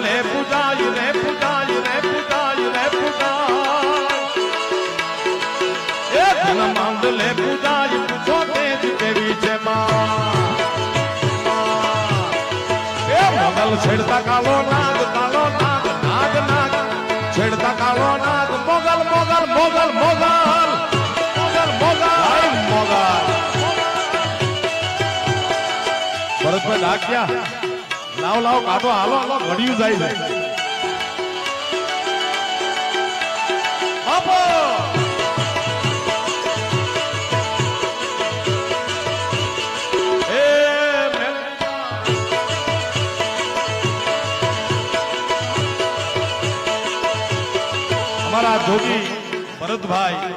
ને પૂજાયું ને પૂજાયું ને પૂજાયું ને પૂજાય. એ ધન માંડ ને પૂજાયું પૂછો તે જ કેવી છે માં. લાવ લાવ કાઢો હાલો હાલો ઘડિયું જાય છે. અમારા જોગી ભરતભાઈ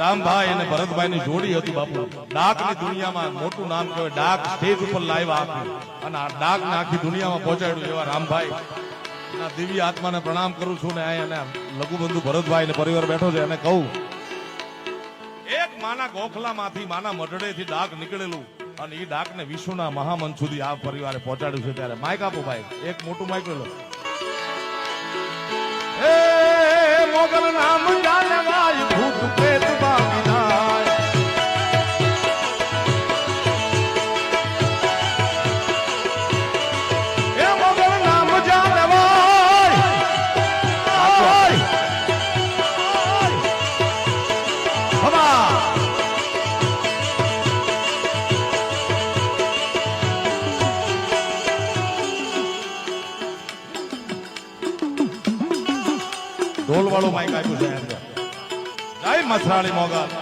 રામભાઈ અને ભરતભાઈ ની જોડી હતી બાપુ. ડાકની દુનિયામાં મોટું નામ કહેવાય ડાક સ્ટેજ ઉપર આપ્યું અને આ ડાક ને આખી દુનિયામાં પહોંચાડ્યું એવા રામભાઈ. દિવ્ય આત્માને પ્રણામ કરું છું ને અને લઘુબંધુ ભરતભાઈ ને પરિવાર બેઠો છે અને કહું, એક માના ગોખલામાંથી માના મઢડેથી ડાક નીકળેલું અને એ ડાકને વિશ્વના મહામન સુધી આ પરિવારે પહોંચાડ્યું છે ત્યારે. માઇક આપો ભાઈ. એક મોટું માઇક લો. વાળો માઇક આપ્યું છે જય મથરાળી મોગલ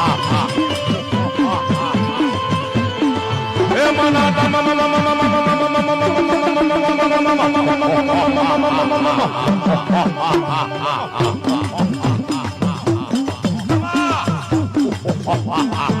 Ha ha ha!